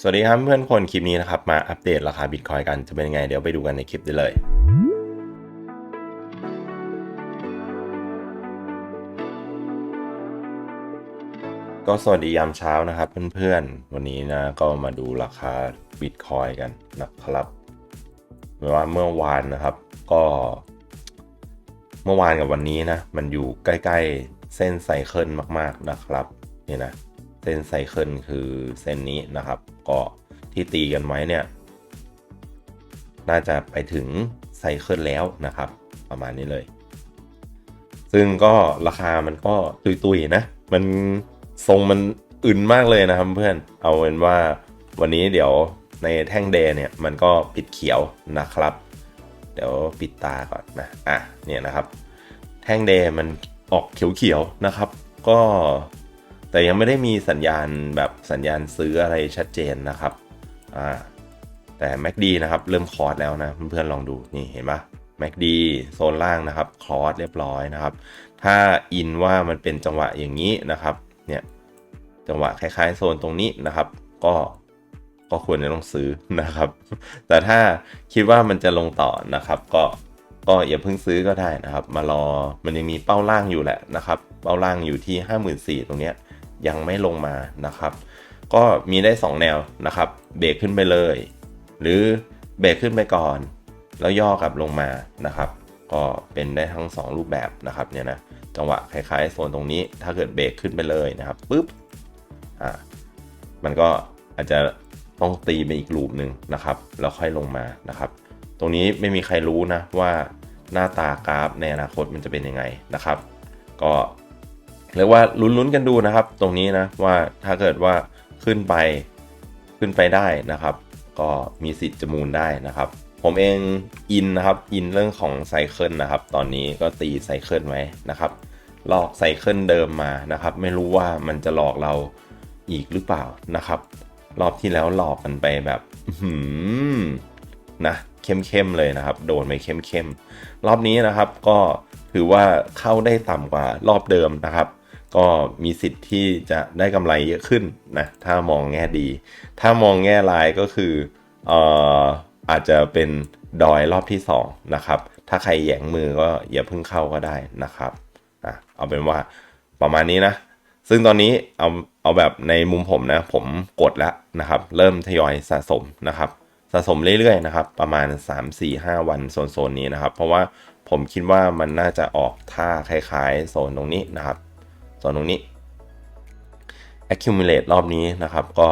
สวัสดีครับเพื่อนคนคลิปนี้นะครับ มาอัปเดตราคาบิตคอยกันจะเป็นยังไงเดี๋ยวไปดูกันในคลิปได้เลยก็สวัสดียามเช้านะครับเพื่อนๆ วันนี้นะก็มาดูราคาบิตคอยกันนะครับไม่ว่าเมื่อวานนะครับก็ เมื่อวานกับวันนี้นะ มันอยู่ใกล้ๆเส้นไซเคิลมากๆนะครับนี่นะ เส้นไซเคิลคือเส้นนี้นะครับ ก็ที่ตีกันไว้เนี่ย น่าจะไปถึงไซเคิลแล้วนะครับ ประมาณนี้เลย ซึ่งก็ราคามันก็ตุยๆนะ มันทรงมันอื่นมากเลยนะครับเพื่อน เอาเป็นว่าวันนี้เดี๋ยวในแท่งเดย์เนี่ยมันก็ปิดเขียวนะครับ เดี๋ยวปิดตาก่อนนะ อะเนี่ยนะครับ แท่งเดย์มันออกเขียวๆนะครับ ก็ แต่ยังไม่ได้มีสัญญาณแบบสัญญาณซื้ออะไรชัดเจนนะครับอ่าแต่ MACD นะครับเริ่มคอร์สแล้วนะเพื่อนๆลองดูนี่เห็นปะ MACD โซนล่างนะครับคอร์สเรียบร้อยนะครับ ถ้าอินว่ามันเป็นจังหวะอย่างนี้นะครับเนี่ยจังหวะคล้ายๆ โซนตรงนี้นะครับ ก็ก็ควรจะต้องซื้อนะครับ แต่ถ้าคิดว่ามันจะลงต่อนะครับ ก็ก็อย่าเพิ่งซื้อก็ได้นะครับ มารอมันยังมีเป้าล่างอยู่แหละนะครับ เป้าล่างอยู่ที่ 54,000ตรงเนี้ย ยังไม่ลงมานะครับ ก็มีได้ 2 แนวนะครับ เบรกขึ้นไปเลย หรือเบรกขึ้นไปก่อน แล้วย่อกลับลงมานะครับ ก็เป็นได้ทั้ง 2 รูปแบบนะครับเนี่ยนะจังหวะคล้ายๆโซนตรงนี้ ถ้าเกิดเบรกขึ้นไปเลยนะครับปุ๊บอ่ามันก็อาจจะต้องตีไปอีกรูปหนึ่งนะครับ แล้วค่อยลงมานะครับ ตรงนี้ไม่มีใครรู้นะว่าหน้าตากราฟในอนาคตมันจะเป็นยังไงนะครับ ก็ เรียกว่าลุ้นๆกันดูนะครับ ตรงนี้นะว่าถ้าเกิดว่าขึ้นไปขึ้นไปได้นะครับ ก็มีสิทธิ์จะมูลได้นะครับ ผมเองอินนะครับอินเรื่องของไซเคิลนะครับ ตอนนี้ก็ตีไซเคิลไว้นะครับหลอกไซเคิลเดิมมานะครับ ไม่รู้ว่ามันจะหลอกเราอีกหรือเปล่านะครับ รอบที่แล้วหลอกกันไปแบบหือนะเข้มๆเลยนะครับ โดนไปเข้มๆรอบนี้นะครับก็ถือว่าเข้าได้ต่ำกว่ารอบเดิมนะครับ ก็มีสิทธิ์ที่จะได้กำไรเยอะขึ้นนะถ้ามองแง่ดี ถ้ามองแง่ร้ายก็คืออออาจจะเป็นดอยรอบที่2นะครับถ้าใครแหยงมือก็อย่าเพิ่งเข้าก็ได้นะครับอะเอาเป็นว่าประมาณนี้นะ ซึ่งตอนนี้เอาเอาแบบในมุมผมนะ ผมกดแล้วนะครับ เริ่มทยอยสะสมนะครับ สะสมเรื่อยๆนะครับ ประมาณ 3 4 5 วันโซนๆนี้นะครับ เพราะว่าผมคิดว่ามันน่าจะออกท่าคล้ายๆโซนตรงนี้นะครับ โซนตรงนี้ accumulate รอบนี้นะครับ ก็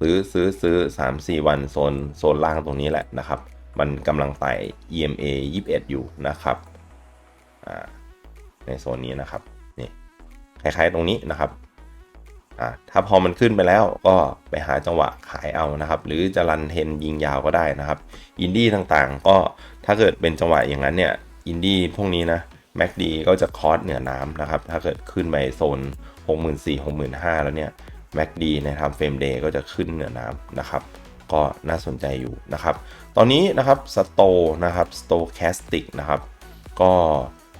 ซื้อซื้อซื้อ3 4 วันโซนโซนล่างตรงนี้แหละนะครับ มันกำลังไต่ EMA 21 อยู่นะครับในโซนนี้นะครับนี่คล้ายๆตรงนี้นะครับถ้าพอมันขึ้นไปแล้วก็ไปหาจังหวะขายเอานะครับ หรือจะรันเทนยิงยาวก็ได้นะครับ อินดี้ต่างๆ ก็ถ้าเกิดเป็นจังหวะอย่างนั้นเนี่ย อินดี้พวกนี้นะ แม็กดีก็จะคอร์สเหนือน้ำนะครับ ถ้าเกิดขึ้นไปโซน 64 6 5 0 0แล้วเนี่ยแม็กดีในทำเฟรมเดย์ก็จะขึ้นเหนือน้ำนะครับ ก็น่าสนใจอยู่นะครับ ตอนนี้นะครับสโตนะครับสโตแคสติกนะครับ ก็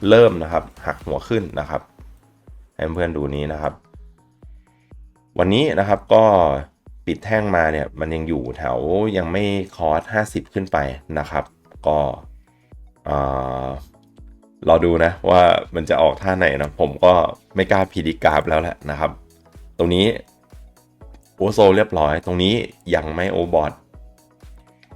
เริ่มนะครับหักหัวขึ้นนะครับให้เพื่อนดูนี้นะครับ วันนี้นะครับก็ปิดแท่งมาเนี่ยมันยังอยู่แถวยังไม่คอร์ส50 ขึ้นไปนะครับ ก็เอ่อ รอดูนะว่ามันจะออกท่าไหนนะผมก็ไม่กล้าพีดิกราฟแล้วแหละนะครับ ตรงนี้โอโซเรียบร้อย ตรงนี้ยังไม่โอบอท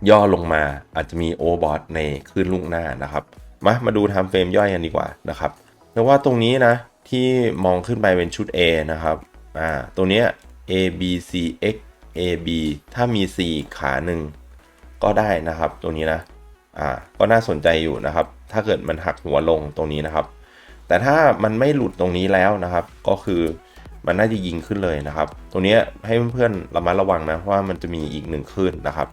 ย่อลงมาอาจจะมีโอบอทในคลื่นลูกหน้านะครับมามาดูทำเฟรมย่อยกันดีกว่านะครับเพราะว่าตรงนี้นะที่มองขึ้นไปเป็นชุด A นะครับอ่าตัวเนี้ย A B C X A B ถ้ามี C ขาหนึ่งก็ได้นะครับ ตัวนี้นะอ่าก็น่าสนใจอยู่นะครับ ถ้าเกิดมันหักหัวลงตรงนี้นะครับ แต่ถ้ามันไม่หลุดตรงนี้แล้วนะครับ ก็คือมันน่าจะยิงขึ้นเลยนะครับตัวเนี้ให้เพื่อนๆระมัดระวังนะว่ามันจะมีอีกหนึ่งคลื่นนะครับ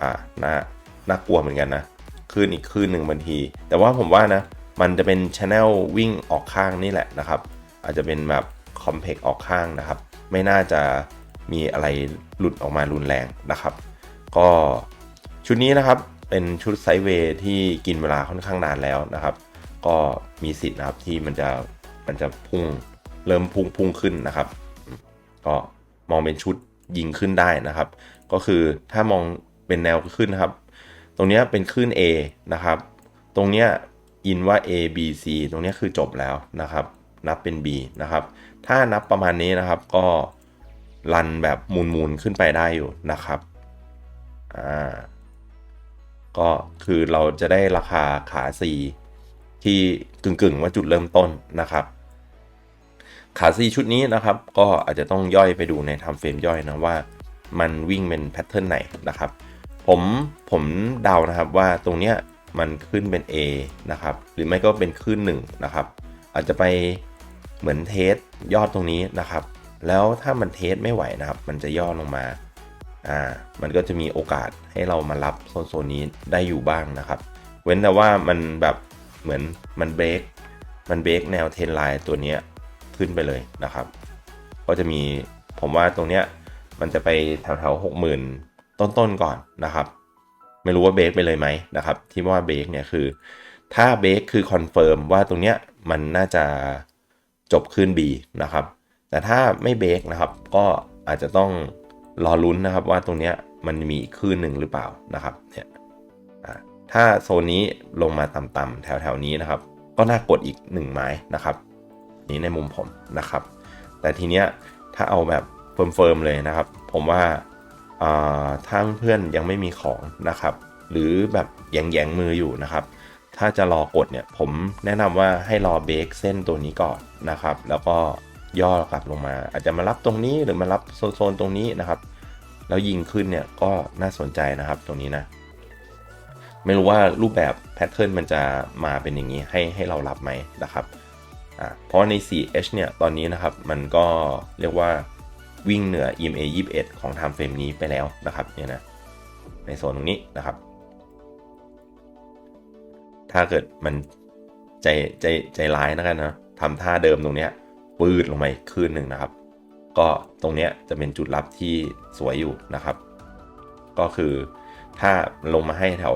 อ่าน่าน่ากลัวเหมือนกันนะคลื่นอีกคลื่นหนึ่งบางที แต่ว่าผมว่านะมันจะเป็นช anel วิ่งออกข้างนี่แหละนะครับ อาจจะเป็นแบบคอมเพกออกข้างนะครับ ไม่น่าจะมีอะไรหลุดออกมารุนแรงนะครับ ก็ชุดนี้นะครับ เป็นชุดไซด์เวย์ที่กินเวลาค่อนข้างนานแล้วนะครับ ก็มีสิทธิ์นะครับที่มันจะมันจะพุ่งเริ่มพุ่งพุ่งขึ้นนะครับ ก็มองเป็นชุดยิงขึ้นได้นะครับ ก็คือถ้ามองเป็นแนวขึ้นนะครับ ตรงนี้เป็นขึ้น A นะครับ ตรงเนี้ยอินว่า A B C ตรงนี้คือจบแล้วนะครับ นับเป็น B นะครับ ถ้านับประมาณนี้นะครับก็รันแบบมูนๆขึ้นไปได้อยู่นะครับ อ่า ก็คือเราจะได้ราคาขา C ที่กึ่งๆว่าจุดเริ่มต้นนะครับ ขา C ชุดนี้นะครับ ก็อาจจะต้องย่อยไปดูในทำเฟรมย่อยนะว่า มันวิ่งเป็นแพทเทิร์นไหนนะครับ ผมผมเดานะครับว่าตรงเนี้ยมันขึ้นเป็น A นะครับ หรือไม่ก็เป็นขึ้น1นะครับ อาจจะไปเหมือนเทสยอดตรงนี้นะครับ แล้วถ้ามันเทสไม่ไหวนะครับ มันจะย่อลงมา อ่ามันก็จะมีโอกาสให้เรามารับโซนโซนนี้ได้อยู่บ้างนะครับ เว้นแต่ว่ามันแบบเหมือนมันเบรกมันเบรกแนวเทนไลน์ตัวนี้ขึ้นไปเลยนะครับ ก็จะมีผมว่าตรงเนี้ยมันจะไปแถวแถวหกหมื่นต้นๆก่อนนะครับ ไม่รู้ว่าเบรกไปเลยไหมนะครับ ที่ว่าเบรกเนี่ยคือ ถ้าเบรกคือคอนเฟิร์มว่าตรงเนี้ยมันน่าจะจบขึ้น B นะครับ แต่ถ้าไม่เบรกนะครับ ก็อาจจะต้อง รอลุ้นนะครับว่าตรงเนี้ยมันมีคลื่นหนึ่งหรือเปล่านะครับเนี่ยถ้าโซนนี้ลงมาต่ำๆแถวๆนี้นะครับ ก็น่ากดอีก 1 ไม้นะครับ นี้ในมุมผมนะครับ แต่ทีเนี้ยถ้าเอาแบบเฟิร์มๆเลยนะครับ ผมว่าอ่าถ้าเพื่อนยังไม่มีของนะครับ หรือแบบแยงๆมืออยู่นะครับ ถ้าจะรอกดเนี่ยผมแนะนำว่าให้รอเบรกเส้นตัวนี้ก่อนนะครับ แล้วก็ ย่อกลับลงมา อาจจะมารับตรงนี้หรือมารับโซนตรงนี้นะครับ แล้วยิงขึ้นเนี่ยก็น่าสนใจนะครับตรงนี้นะ ไม่รู้ว่ารูปแบบแพทเทิร์นมันจะมาเป็นอย่างนี้ให้ให้เรารับไหมนะครับเพราะใน 4H เนี่ยตอนนี้นะครับมันก็เรียกว่าวิ่งเหนือ EMA 21 ของ time frame นี้ไปแล้วนะครับเนี่ยนะในโซนตรงนี้นะครับ ถ้าเกิดมันใจใจใจร้ายนะกันนะทำท่าเดิมตรงเนี้ย ปืดลงมาอีกคืนหนึ่งนะครับ ก็ตรงเนี้ยจะเป็นจุดรับที่สวยอยู่นะครับ ก็คือถ้าลงมาให้แถว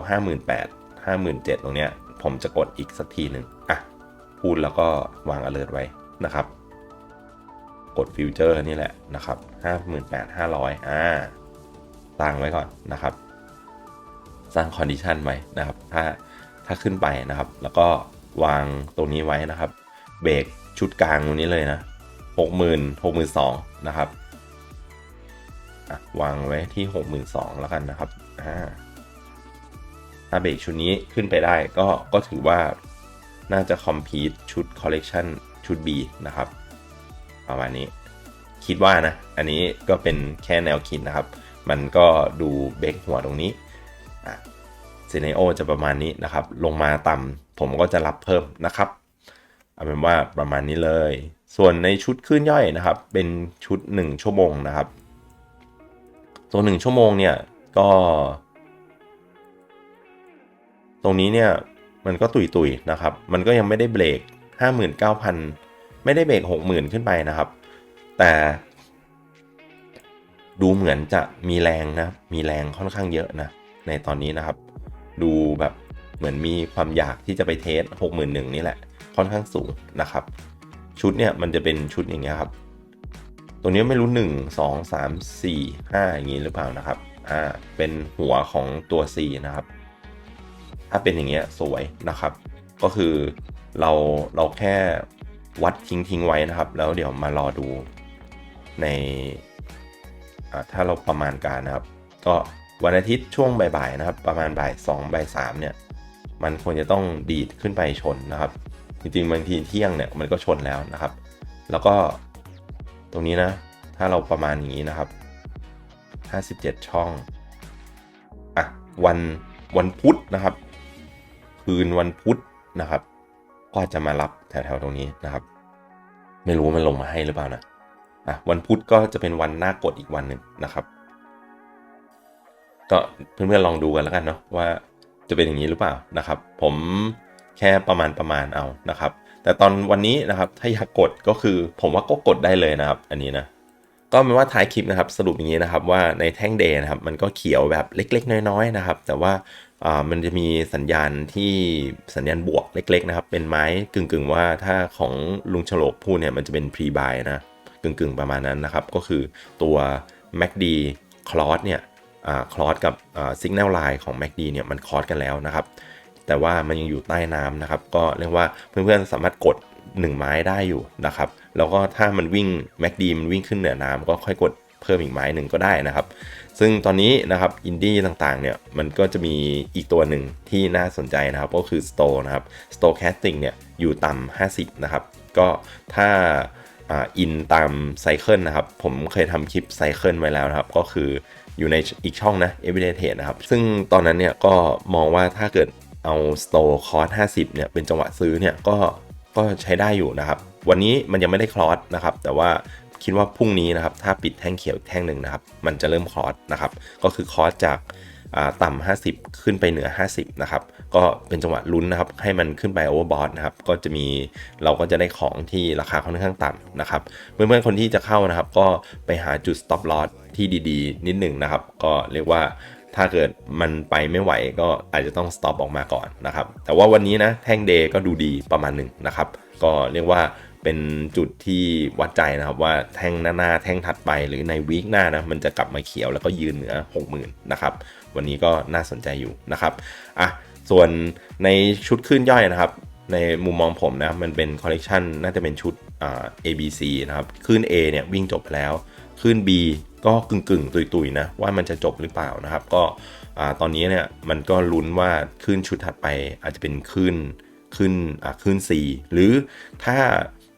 58 57ตรงเนี้ยผมจะกดอีกสักทีหนึ่งอะ พูดแล้วก็วาง alert ไว้นะครับ กดฟิวเจอร์นี่แหละนะครับ 58,500 อ่าตั้งไว้ก่อนนะครับ สร้างคอนดิชันไว้นะครับ ถ้าถ้าขึ้นไปนะครับ แล้วก็วางตรงนี้ไว้นะครับ เบรก ชุดกลางตรงนี้เลยนะ60,000 62,000นะครับอะวางไว้ที่62,000แล้วกันนะครับอ่าถ้าเบรกชุดนี้ขึ้นไปได้ก็ก็ถือว่าน่าจะคอมพีทชุดคอลเลกชันชุด B นะครับประมาณนี้คิดว่านะ อันนี้ก็เป็นแค่แนวคิดนะครับ มันก็ดูเบรกหัวตรงนี้อะซีเนโอจะประมาณนี้นะครับ ลงมาต่ำผมก็จะรับเพิ่มนะครับ เอาเป็นว่าประมาณนี้เลย ส่วนในชุดขึ้นย่อยนะครับ เป็นชุด 1 ชั่วโมงนะครับ ตัวหนึ่งชั่วโมงเนี่ยก็ ตรงนี้เนี่ยมันก็ตุยตุยๆนะครับ มันก็ยังไม่ได้เบรก 59,000 ไม่ได้เบรก 60,000 ขึ้นไปนะครับ แต่ดูเหมือนจะมีแรงนะ มีแรงค่อนข้างเยอะนะ ในตอนนี้นะครับ ดูแบบเหมือนมีความอยากที่จะไปเทส 61,000 นี่แหละ ค่อนข้างสูงนะครับ ชุดเนี่ยมันจะเป็นชุดอย่างเงี้ยครับตัวนี้ไม่รู้ 1 2 3 4 5 อย่างนี้หรือเปล่านะครับ อ่า เป็นหัวของตัว C นะครับ ถ้าเป็นอย่างเงี้ยสวยนะครับ ก็คือเราเราแค่วัดทิ้งทิ้งไว้นะครับ แล้วเดี๋ยวมารอดูในอ่าถ้าเราประมาณการนะครับ ก็วันอาทิตย์ช่วงบ่ายๆนะครับ ประมาณบ่ายสองบ่ายสามเนี่ย มันควรจะต้องดีดขึ้นไปชนนะครับ จริงๆบางทีเที่ยงเนี่ยมันก็ชนแล้วนะครับ แล้วก็ตรงนี้นะ ถ้าเราประมาณอย่างนี้นะครับ 57 ช่อง อะ วันวันพุธนะครับ คืนวันพุธนะครับ ก็จะมารับแถวๆตรงนี้นะครับ ไม่รู้ว่ามันลงมาให้หรือเปล่านะอะวันพุธก็จะเป็นวันหน้ากดอีกวันหนึ่งนะครับ ก็เพื่อนๆลองดูกันแล้วกันเนาะว่าจะเป็นอย่างนี้หรือเปล่านะครับ ผม แค่ประมาณประมาณเอานะครับ แต่ตอนวันนี้นะครับถ้าอยากกดก็คือผมว่าก็กดได้เลยนะครับ อันนี้นะก็เป็นว่าท้ายคลิปนะครับสรุปอย่างนี้นะครับว่าในแท่งเดย์นะครับมันก็เขียวแบบเล็ก ๆ น้อยๆนะครับ แต่ว่าอ่ามันจะมีสัญญาณที่สัญญาณบวกเล็ก ๆ นะครับ เป็นไม้กึ่งๆ ว่าถ้าของลุงฉลกพูดเนี่ยมันจะเป็นพรีบายนะกึ่งๆประมาณนั้นนะครับ ก็คือตัว MACD คลอสเนี่ยคลอสกับสัญญาณไลน์ของ MACD เนี่ยมันคลอสกันแล้วนะครับ แต่ว่ามันยังอยู่ใต้น้ำนะครับ ก็เรียกว่าเพื่อนๆสามารถกด 1 ไม้ได้อยู่นะครับ แล้วก็ถ้ามันวิ่ง MACD มันวิ่งขึ้นเหนือน้ำก็ค่อยกดเพิ่มอีกไม้หนึ่งก็ได้นะครับ ซึ่งตอนนี้นะครับอินดี้ต่างๆเนี่ยมันก็จะมีอีกตัวหนึ่งที่น่าสนใจนะครับ ก็คือ Store นะครับ Store Casting เนี่ยอยู่ต่ำ50 นะครับ ก็ถ้าอินตามไซเคิลนะครับ ผมเคยทำคลิปไซเคิลไว้แล้วนะครับ ก็คืออยู่ในอีกช่องนะ Everyday Trade นะครับ ซึ่งตอนนั้นเนี่ยก็มองว่าถ้าเกิด เอา Store Cost 50เนี่ยเป็นจังหวะซื้อเนี่ยก็ก็ใช้ได้อยู่นะครับ วันนี้มันยังไม่ได้คลอสนะครับ แต่ว่าคิดว่าพรุ่งนี้นะครับ ถ้าปิดแท่งเขียวแท่งหนึ่งนะครับ มันจะเริ่มคลอสนะครับ ก็คือคลอสจากต่ำ 50 ขึ้นไปเหนือ 50 นะครับ ก็เป็นจังหวะลุ้นนะครับ ให้มันขึ้นไปโอเวอร์บอทนะครับ ก็จะมีเราก็จะได้ของที่ราคาค่อนข้างต่ำนะครับ เพื่อนๆคนที่จะเข้านะครับ ก็ไปหาจุด stop loss ที่ดีๆ นิดหนึ่งนะครับ ก็เรียกว่า ถ้าเกิดมันไปไม่ไหวก็อาจจะต้อง stop ออกมาก่อนนะครับ แต่ว่าวันนี้นะแท่งเดย์ก็ดูดีประมาณหนึ่งนะครับ ก็เรียกว่าเป็นจุดที่วัดใจนะครับว่าแท่งหน้านาแท่งถัดไปหรือในวีคหน้านะมันจะกลับมาเขียวแล้วก็ยืนเหนือ 60,000นะครับ วันนี้ก็น่าสนใจอยู่นะครับอะส่วนในชุดขึ้นย่อยนะครับ ในมุมมองผมนะมันเป็นคอลเลกชันน่าจะเป็นชุดอ่า A B C นะครับขึ้น A เนี่ยวิ่งจบไปแล้วขึ้น B ก็กึ่งกึ่งตุยตุยนะว่ามันจะจบหรือเปล่านะครับ ก็ตอนนี้เนี่ยมันก็ลุ้นว่าขึ้นชุดถัดไปอาจจะเป็นขึ้นขึ้นขึ้น C หรือถ้า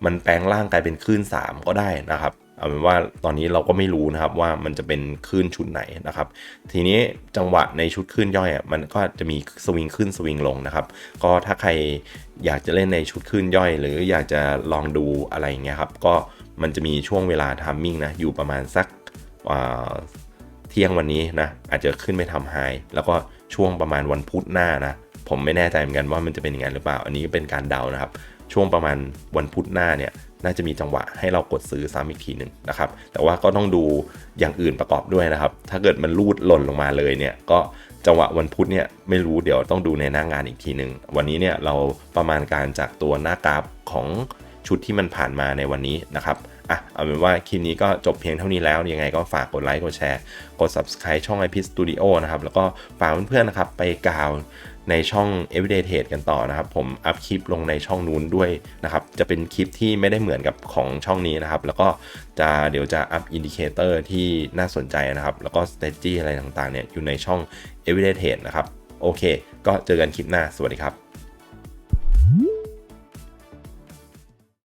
มันแปลงร่างกลายเป็นคลื่น 3 ก็ได้นะครับเอาเป็นว่าตอนนี้เราก็ไม่รู้นะครับว่ามันจะเป็นคลื่นชุดไหนนะครับ ทีนี้จังหวะในชุดคลื่นย่อยอะมันก็จะมีสวิงขึ้นสวิงลงนะครับ ก็ถ้าใครอยากจะเล่นในชุดคลื่นย่อย หรืออยากจะลองดูอะไรเงี้ยครับก็มันจะมีช่วงเวลาทามมิ่งนะอยู่ประมาณสัก เที่ยงวันนี้นะอาจจะขึ้นไปทำไฮแล้วก็ช่วงประมาณวันพุธหน้านะผมไม่แน่ใจเหมือนกันว่ามันจะเป็นยังไงหรือเปล่า อันนี้เป็นการเดานะครับ ช่วงประมาณวันพุธหน้าเนี่ยน่าจะมีจังหวะให้เรากดซื้อซ้ำอีกทีหนึ่งนะครับ แต่ว่าก็ต้องดูอย่างอื่นประกอบด้วยนะครับ ถ้าเกิดมันรูดหล่นลงมาเลยเนี่ย ก็จังหวะวันพุธเนี่ยไม่รู้เดี๋ยวต้องดูในหน้างงานอีกทีหนึ่งวันนี้เนี่ยเราประมาณการจากตัวหน้ากราฟของชุดที่มันผ่านมาในวันนี้นะครับ อะเอาเป็นว่าคลิปนี้ก็จบเพียงเท่านี้แล้ว ยังไงก็ฝากกดไลค์กดแชร์ กด subscribe ช่อง IP Studio นะครับ แล้วก็ฝากเพื่อนๆนะครับไปกาวในช่อง Everyday Trade กันต่อนะครับ ผมอัพคลิปลงในช่องนู้นด้วยนะครับ จะเป็นคลิปที่ไม่ได้เหมือนกับของช่องนี้นะครับ แล้วก็จะเดี๋ยวจะอัพอินดิเคเตอร์ที่น่าสนใจนะครับ แล้วก็ strategy อะไรต่างๆเนี่ยอยู่ในช่อง Everyday Trade นะครับ โอเค ก็เจอกันคลิปหน้า สวัสดีครับ